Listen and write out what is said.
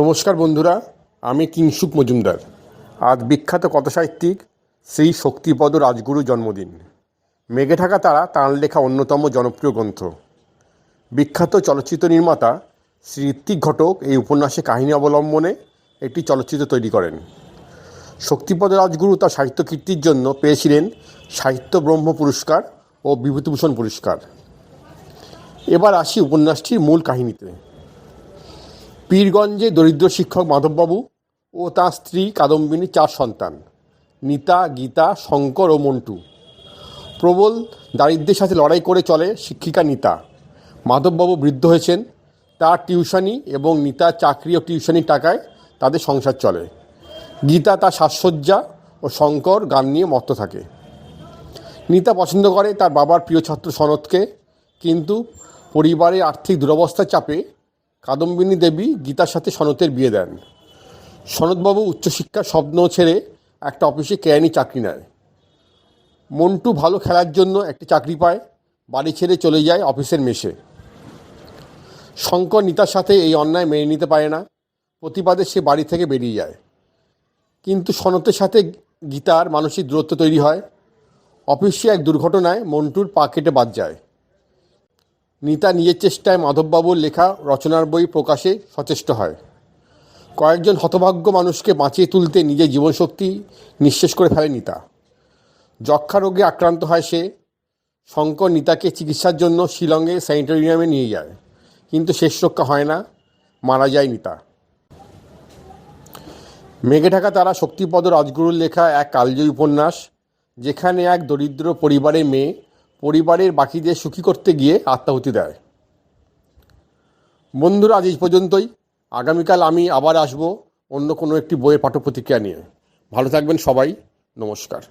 নমস্কার বন্ধুরা, আমি কিংসুক মজুমদার। আজ বিখ্যাত কথাসাহিত্যিক শ্রী শক্তিপদ রাজগুরু জন্মদিন। মেঘে ঢাকা তারা তাঁর লেখা অন্যতম জনপ্রিয় গ্রন্থ। বিখ্যাত চলচ্চিত্র নির্মাতা শ্রী ঋত্বিক ঘটক এই উপন্যাসে কাহিনী অবলম্বনে একটি চলচ্চিত্র তৈরি করেন। শক্তিপদ রাজগুরু তার সাহিত্য কীর্তির জন্য পেয়েছিলেন সাহিত্য ব্রহ্ম পুরস্কার ও বিভূতিভূষণ পুরস্কার। এবার আসি উপন্যাসটির মূল কাহিনীতে। পীরগঞ্জে দরিদ্র শিক্ষক মাধববাবু ও তাঁর স্ত্রী কাদম্বিনী চার সন্তান, নিতা, গীতা, শঙ্কর ও মন্টু। প্রবল দারিদ্র্যের সাথে লড়াই করে চলে শিক্ষিকা নিতা। মাধববাবু বৃদ্ধ হয়েছেন, তার টিউশনি এবং নিতার চাকরি ও টিউশনির টাকায় তাদের সংসার চলে। গীতা তার সাজসজ্জা ও শঙ্কর গান নিয়ে মত্ত থাকে। নিতা পছন্দ করে তার বাবার প্রিয় ছাত্র সনদকে, কিন্তু পরিবারের আর্থিক দুরবস্থার চাপে কাদম্বিনী দেবী গীতার সাথে সনতের বিয়ে দেন। সনৎবাবু উচ্চশিক্ষার স্বপ্ন ছেড়ে একটা অফিসে কেরানি চাকরি নেয়। মন্টু ভালো খেলার জন্য একটি চাকরি পায়, বাড়ি ছেড়ে চলে যায় অফিসের মেশে শঙ্কর নিতার সাথে এই অন্যায় মেনে নিতে পারে না, প্রতিবাদে সে বাড়ি থেকে বেরিয়ে যায়। কিন্তু সনতের সাথে গীতার মানসিক দূরত্ব তৈরি হয়। অফিসে এক দুর্ঘটনায় মন্টুর পা কেটে বাদ যায়। নিতা নিজের চেষ্টায় মাধববাবুর লেখা রচনার বই প্রকাশে সচেষ্ট হয়। কয়েকজন হতভাগ্য মানুষকে বাঁচিয়ে তুলতে নিজের জীবনশক্তি নিঃশেষ করে ফেলে নিতা। যক্ষা রোগে আক্রান্ত হয় সে। শঙ্কর নিতাকে চিকিৎসার জন্য শিলংয়ে স্যানিটোরিয়ামে নিয়ে যায়। কিন্তু শেষ রক্ষা হয় না, মারা যায় নিতা। মেঘে ঢাকা তারা শক্তিপদ রাজগুরুর লেখা এক কালজয়ী উপন্যাস, যেখানে এক দরিদ্র পরিবারের মেয়ে পরিবারের বাকিদের সুখী করতে গিয়ে আত্মাহুতি দেয়। বন্ধুরা, আজ এই পর্যন্তই। আগামীকাল আমি আবার আসব অন্য কোনো একটি বইয়ের পাঠ্যপ্রতিক্রিয়া নিয়ে। ভালো থাকবেন সবাই। নমস্কার।